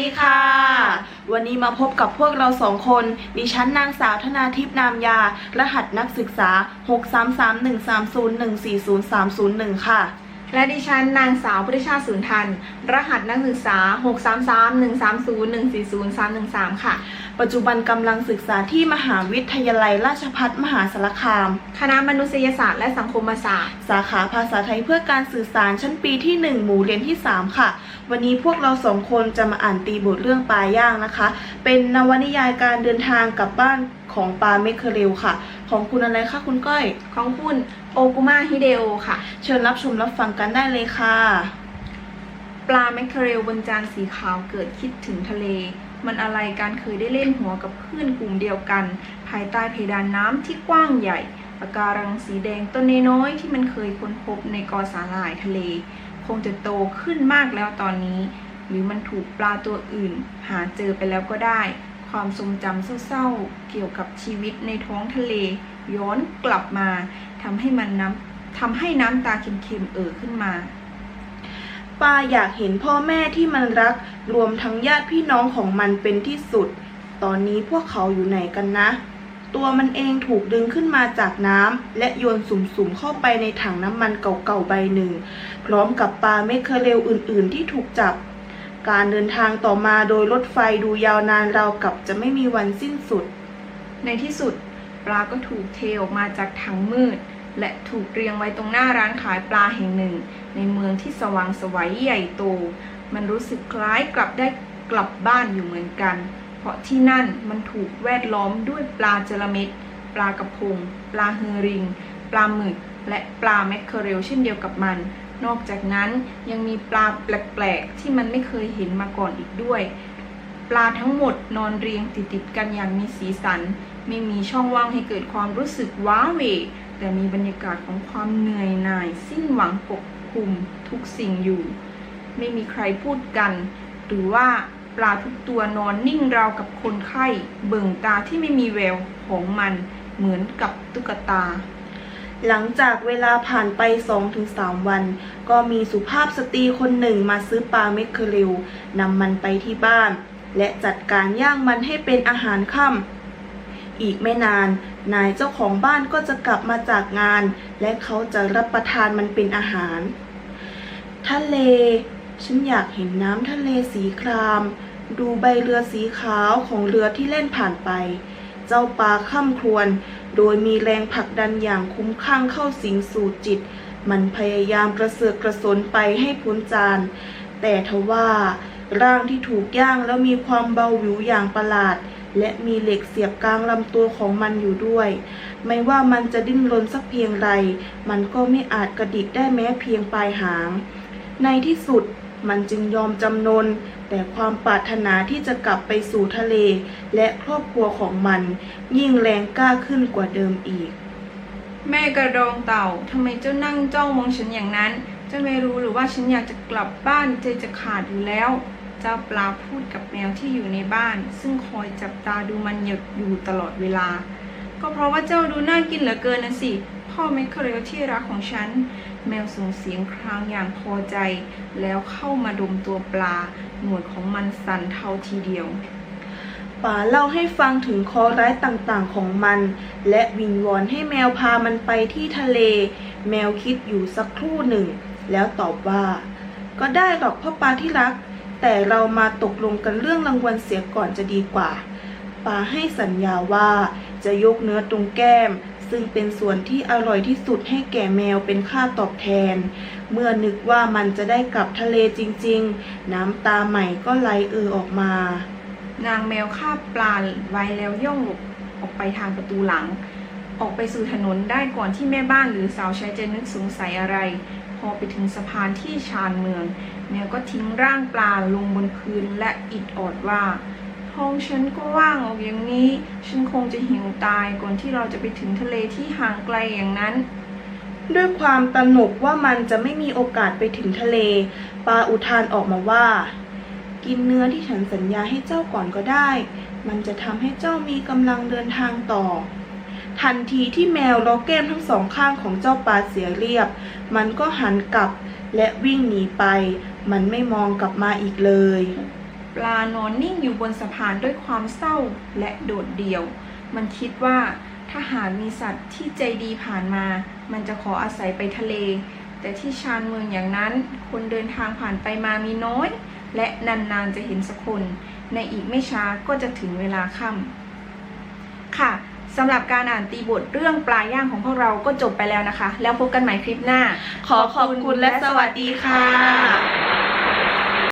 ดีค่ะ วันนี้มาพบกับพวกเราสองคน ดิฉันนางสาวธนาทิพย์นามยา รหัสนักศึกษา 63313014030 ค่ะ และดิฉันนางสาวพุทธชาติศูนทัน รหัสนักศึกษา 633-130-140-313 ค่ะ ปัจจุบันกำลังศึกษาที่มหาวิทยาลัยราชภัฏมหาสารคาม คณะมนุษยศาสตร์และสังคมศาสตร์ สาขาภาษาไทยเพื่อการสื่อสารชั้นปีที่ 1 หมู่เรียนที่ 3 ค่ะ วันนี้พวกเราสองคนจะมาอ่านตีบทเรื่องปลาย่างนะคะ เป็นนวนิยายการเดินทางกลับบ้าน ของปลาเมคเคอเรลค่ะ ของคุณอะไรคะคุณก้อย ของคุณโอกุมาฮิเดโอค่ะ เชิญรับชมรับฟังกันได้เลยค่ะ ปลาแมคเคอเรลบนจานสีขาวเกิดคิดถึงทะเล มันอะไรการเคยได้เล่นหัวกับเพื่อนกลุ่มเดียวกัน ภายใต้เพดานน้ำที่กว้างใหญ่ปะการังสีแดงต้นน้อยๆที่มันเคยค้นพบในกอสาหร่ายทะเล คงจะโตขึ้นมากแล้วตอนนี้ หรือมันถูกปลาตัวอื่น หาเจอไปแล้วก็ได้ ความทรงจำเศร้าๆ เกี่ยวกับชีวิตในท้องทะเล ย้อนกลับมาทำให้มันน้ำทำให้น้ำตาเค็มๆเอ่อขึ้นมาปาอยากเห็นพ่อแม่ที่มันรัก รวมทั้งญาติพี่น้องของมันเป็นที่สุด ตอนนี้พวกเขาอยู่ไหนกันนะ ตัวมันเองถูกดึงขึ้นมาจากน้ำและโยนสุ่มๆเข้าไปในถังน้ำมันเก่าๆใบหนึ่ง พร้อมกับปลาเมคเคเรลอื่นๆที่ถูกจับ การเดินทางต่อมาโดยรถไฟดูยาวนานราวกับจะไม่มีวันสิ้นสุด ในที่สุดปลาก็ถูกเทออกมาจากถังมืด และถูกเรียงไว้ตรงหน้าร้านขายปลาแห่งหนึ่ง ในเมืองที่สว่างสวัยใหญ่โต มันรู้สึกคล้ายกลับได้กลับบ้านอยู่เหมือนกัน เพราะที่นั่นมันถูกแวดล้อมด้วยปลาจระเม็ดปลากระพง ปลาเฮอริง ปลาหมึก และปลาแมคเคอเรลเช่นเดียวกับมัน นอกจากนั้นยังมีปลาแปลกๆ ที่มันไม่เคยเห็นมาก่อนอีกด้วย ปลาทั้งหมดนอนเรียงติดๆกันอย่างมีสีสัน ไม่มีช่องว่างให้เกิดความรู้สึกว้าเหวแต่มีบรรยากาศของความเหนื่อยหน่าย สิ้นหวังปกคลุมทุกสิ่งอยู่ ไม่มีใครพูดกัน หรือว่าปลาทุกตัวนอนนิ่งราวกับคนไข้ เบิ่งตาที่ไม่มีแววของมันเหมือนกับตุ๊กตา หลังจากเวลาผ่านไป 2-3 วัน ก็มีสุภาพสตรีคนหนึ่งมาซื้อปลาเมคเคอเรลนำมันไปที่บ้าน และจัดการย่างมันให้เป็นอาหารค่ำอีกไม่นาน นายเจ้าของบ้านก็จะกลับมาจากงาน และเขาจะรับประทานมันเป็นอาหาร ทะเล ฉันอยากเห็นน้ำทะเลสีคราม ดูใบเรือสีขาวของเรือที่เล่นผ่านไป เจ้าปลาข้ามครวน โดยมีแรงผลักดันอย่างคุ้มข้างเข้าสิงสู่จิต มันพยายามกระเสือกกระสนไปให้พ้นจาน แต่ทว่าร่างที่ถูกย่างแล้วมีความเบาหวิวอย่างประหลาด และมีเหล็กเสียบกลางลำตัวของมันอยู่ด้วย ไม่ว่ามันจะดิ้นรนสักเพียงไร มันก็ไม่อาจกระดิกได้แม้เพียงปลายหาง ในที่สุด มันจึงยอมจำนนแต่ความปรารถนาที่จะกลับไปสู่ทะเล และครอบครัวของมัน ยิ่งแรงกล้าขึ้นกว่าเดิมอีก แม่กระดองเต่าทำไมเจ้านั่งจ้องมองฉันอย่างนั้น เจ้าไม่รู้หรือว่าฉันอยากจะกลับบ้านใจจะขาดอยู่แล้ว เจ้าปลาพูดกับแมวที่อยู่ในบ้าน ซึ่งคอยจับตาดูมันหยดอยู่ตลอดเวลา ก็เพราะว่าเจ้าดูน่ากินเหลือเกินนะสิพ่อแมคเคอเรลที่รักของฉัน แมวส่งเสียงครางอย่างพอใจ แล้วเข้ามาดมตัวปลา หนวดของมันสั่นเทาทีเดียวป่าเล่าให้ฟังถึงข้อร้ายต่างๆของมัน และวิงวอนให้แมวพามันไปที่ทะเล แมวคิดอยู่สักครู่หนึ่ง แล้วตอบว่า ก็ได้หรอกพ่อปลาที่รัก แต่เรามาตกลงกันเรื่องรางวัลเสียก่อนจะดีกว่าปาให้สัญญาว่าจะยกเนื้อตรงแก้ม ซึ่งเป็นส่วนที่อร่อยที่สุดให้แก่แมวเป็นค่าตอบแทน เมื่อนึกว่ามันจะได้กลับทะเลจริงๆ น้ำตาใหม่ก็ไหลเอ่อออกมา นางแมวคาบปลาไว้แล้วย่องหลบออกไปทางประตูหลัง ออกไปสู่ถนนได้ก่อนที่แม่บ้านหรือสาวใช้จะนึกสงสัยอะไร พอไปถึงสะพานที่ชานเมือง แมวก็ทิ้งร่างปลาลงบนพื้นและอิดออดว่า ท้องฉันก็ว่างออกอย่างนี้ ฉันคงจะหิวตายก่อนที่เราจะไปถึงทะเลที่ห่างไกลอย่างนั้น ด้วยความตระหนกว่ามันจะไม่มีโอกาสไปถึงทะเลปาอุทานออกมาว่า กินเนื้อที่ฉันสัญญาให้เจ้าก่อนก็ได้ มันจะทำให้เจ้ามีกำลังเดินทางต่อ ทันทีที่แมวล้อแก้มทั้งสองข้างของเจ้าปลาเสียเรียบ มันก็หันกลับและวิ่งหนีไป มันไม่มองกลับมาอีกเลย ปลานอนนิ่งอยู่บนสะพานด้วยความเศร้าและโดดเดี่ยว มันคิดว่าถ้าหากมีสัตว์ที่ใจดีผ่านมา มันจะขออาศัยไปทะเล แต่ที่ชานเมืองอย่างนั้น คนเดินทางผ่านไปมามีน้อย และนานๆจะเห็นสักคน ในอีกไม่ช้าก็จะถึงเวลาค่ำค่ะสำหรับการอ่านตีบทเรื่องปลาย่างของพวกเราก็จบไปแล้วนะคะ แล้วพบกันใหม่คลิปหน้า ขอขอบคุณและสวัสดีค่ะ